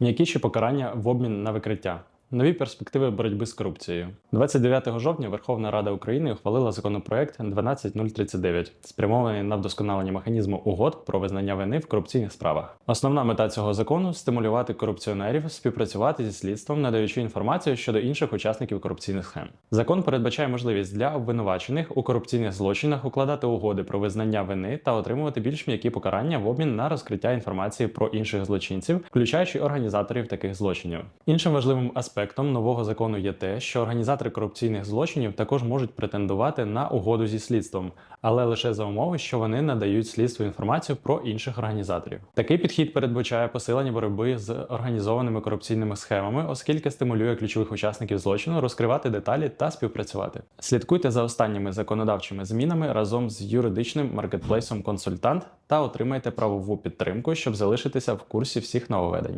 М'якіші покарання в обмін на викриття. Нові перспективи боротьби з корупцією. 29 жовтня Верховна Рада України ухвалила законопроект 12039, спрямований на вдосконалення механізму угод про визнання вини в корупційних справах. Основна мета цього закону стимулювати корупціонерів співпрацювати зі слідством, надаючи інформацію щодо інших учасників корупційних схем. Закон передбачає можливість для обвинувачених у корупційних злочинах укладати угоди про визнання вини та отримувати більш м'які покарання в обмін на розкриття інформації про інших злочинців, включаючи організаторів таких злочинів. Іншим важливим аспектом нового закону є те, що організатори корупційних злочинів також можуть претендувати на угоду зі слідством, але лише за умови, що вони надають слідству інформацію про інших організаторів. Такий підхід передбачає посилення боротьби з організованими корупційними схемами, оскільки стимулює ключових учасників злочину розкривати деталі та співпрацювати. Слідкуйте за останніми законодавчими змінами разом з юридичним маркетплейсом консультант та отримайте правову підтримку, щоб залишитися в курсі всіх нововведень.